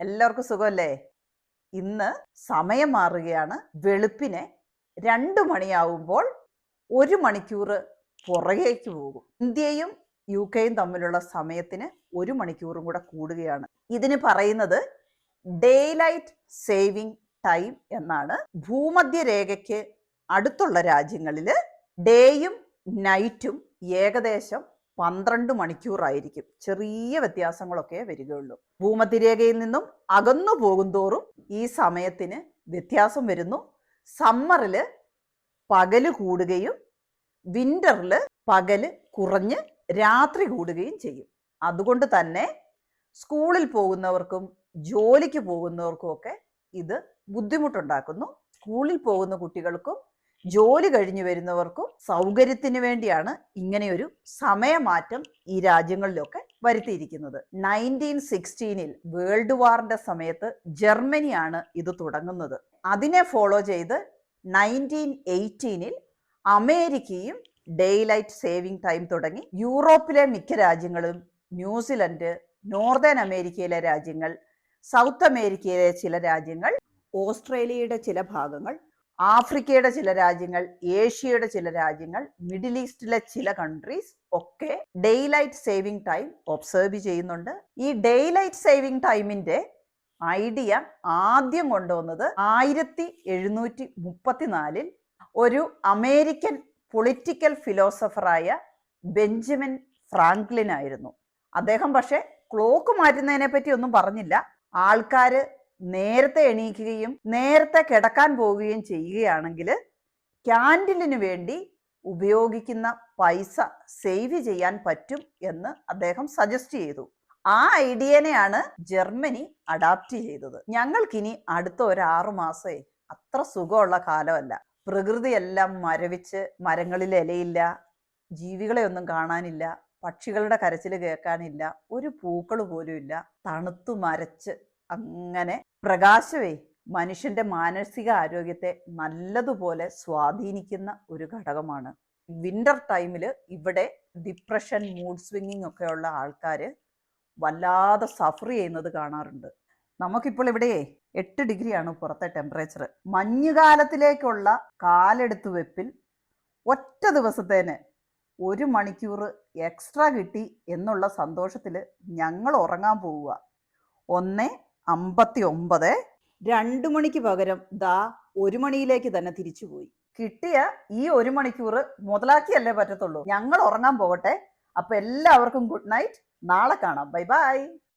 എല്ലാവർക്കും സുഖമല്ലേ? ഇന്ന് സമയം മാറുകയാണ്. വെളുപ്പിനെ രണ്ട് മണിയാവുമ്പോൾ ഒരു മണിക്കൂർ പുറകേക്ക് പോകും. ഇന്ത്യയും യു കെയും തമ്മിലുള്ള സമയത്തിന് ഒരു മണിക്കൂറും കൂടെ കൂടുകയാണ്. ഇതിന് പറയുന്നത് ഡേ ലൈറ്റ് സേവിങ് ടൈം എന്നാണ്. ഭൂമധ്യരേഖയ്ക്ക് അടുത്തുള്ള രാജ്യങ്ങളിൽ ഡേയും നൈറ്റും ഏകദേശം പന്ത്രണ്ട് മണിക്കൂറായിരിക്കും. ചെറിയ വ്യത്യാസങ്ങളൊക്കെ വരികയുള്ളൂ. ഭൂമതിരേഖയിൽ നിന്നും അകന്നു പോകുന്തോറും ഈ സമയത്തിന് വ്യത്യാസം വരുന്നു. സമ്മറിൽ പകൽ കൂടുകയും വിന്ററിൽ പകൽ കുറഞ്ഞ് രാത്രി കൂടുകയും ചെയ്യും. അതുകൊണ്ട് തന്നെ സ്കൂളിൽ പോകുന്നവർക്കും ജോലിക്ക് പോകുന്നവർക്കും ഒക്കെ ഇത് ബുദ്ധിമുട്ടുണ്ടാക്കുന്നു. സ്കൂളിൽ പോകുന്ന കുട്ടികൾക്കും ജോലി കഴിഞ്ഞു വരുന്നവർക്കും സൗകര്യത്തിന് വേണ്ടിയാണ് ഇങ്ങനെയൊരു സമയമാറ്റം ഈ രാജ്യങ്ങളിലൊക്കെ വരുത്തിയിരിക്കുന്നത്. നയന്റീൻ സിക്സ്റ്റീനിൽ വേൾഡ് വാറിന്റെ സമയത്ത് ജർമ്മനിയാണ് ഇത് തുടങ്ങുന്നത്. അതിനെ ഫോളോ ചെയ്ത് നയന്റീൻ എയ്റ്റീനിൽ അമേരിക്കയും ഡേ ലൈറ്റ് സേവിംഗ് ടൈം തുടങ്ങി യൂറോപ്പിലെ മിക്ക രാജ്യങ്ങളും ന്യൂസിലൻഡ് നോർത്തേൺ അമേരിക്കയിലെ രാജ്യങ്ങൾ സൗത്ത് അമേരിക്കയിലെ ചില രാജ്യങ്ങൾ ഓസ്ട്രേലിയയുടെ ചില ഭാഗങ്ങൾ ആഫ്രിക്കയുടെ ചില രാജ്യങ്ങൾ ഏഷ്യയുടെ ചില രാജ്യങ്ങൾ മിഡിൽ ഈസ്റ്റിലെ ചില കൺട്രീസ് ഒക്കെ daylight saving time observe ചെയ്യുന്നുണ്ട്. ഈ ഡേ ലൈറ്റ് സേവിംഗ് ടൈമിന്റെ ഐഡിയ ആദ്യം കൊണ്ടുവന്നത് ആയിരത്തി എഴുന്നൂറ്റി മുപ്പത്തിനാലിൽ ഒരു അമേരിക്കൻ പൊളിറ്റിക്കൽ ഫിലോസഫറായ ബെഞ്ചമിൻ ഫ്രാങ്ക്ലിൻ ആയിരുന്നു. അദ്ദേഹം പക്ഷെ ക്ലോക്ക് മാറ്റുന്നതിനെ പറ്റി ഒന്നും പറഞ്ഞില്ല. ആൾക്കാര് നേരത്തെ എണീക്കുകയും നേരത്തെ കിടക്കാൻ പോവുകയും ചെയ്യുകയാണെങ്കിൽ ക്യാൻഡിലിന് വേണ്ടി ഉപയോഗിക്കുന്ന പൈസ സേവ് ചെയ്യാൻ പറ്റും എന്ന് അദ്ദേഹം സജസ്റ്റ് ചെയ്തു. ആ ഐഡിയനെയാണ് ജർമ്മനി അഡാപ്റ്റ് ചെയ്തത്. ഞങ്ങൾക്കിനി അടുത്ത ഒരു ആറു മാസേ അത്ര സുഖമുള്ള കാലമല്ല. പ്രകൃതിയെല്ലാം മരവിച്ച് മരങ്ങളിൽ ഇലയില്ല ജീവികളെ ഒന്നും കാണാനില്ല പക്ഷികളുടെ കരച്ചിൽ കേൾക്കാനില്ല ഒരു പൂക്കൾ പോലും ഇല്ല. തണുത്തു മരച്ച് അങ്ങനെ പ്രകാശമേ മനുഷ്യന്റെ മാനസിക ആരോഗ്യത്തെ നല്ലതുപോലെ സ്വാധീനിക്കുന്ന ഒരു ഘടകമാണ്. വിന്റർ ടൈമിൽ ഇവിടെ ഡിപ്രഷൻ മൂഡ് സ്വിങ്ങിങ് ഒക്കെ ഉള്ള ആൾക്കാർ വല്ലാതെ സഫർ ചെയ്യുന്നത് കാണാറുണ്ട്. നമുക്കിപ്പോൾ ഇവിടെ എട്ട് ഡിഗ്രിയാണ് പുറത്തെ ടെമ്പറേച്ചർ മഞ്ഞുകാലത്തിലേക്കുള്ള കാലെടുത്ത് വെപ്പിൽ ഒറ്റ ദിവസത്തേന് ഒരു മണിക്കൂർ എക്സ്ട്രാ കിട്ടി എന്നുള്ള സന്തോഷത്തിൽ ഞങ്ങൾ ഉറങ്ങാൻ പോവുക. ഒന്ന് അമ്പത്തി ഒമ്പത് രണ്ടു മണിക്ക് പകരം ദാ ഒരു മണിയിലേക്ക് തന്നെ തിരിച്ചുപോയി കിട്ടിയ ഈ ഒരു മണിക്കൂർ മുതലാക്കിയല്ലേ പറ്റത്തുള്ളൂ. ഞങ്ങൾ ഉറങ്ങാൻ പോകട്ടെ. അപ്പൊ എല്ലാവർക്കും ഗുഡ് നൈറ്റ് നാളെ കാണാം. Bye bye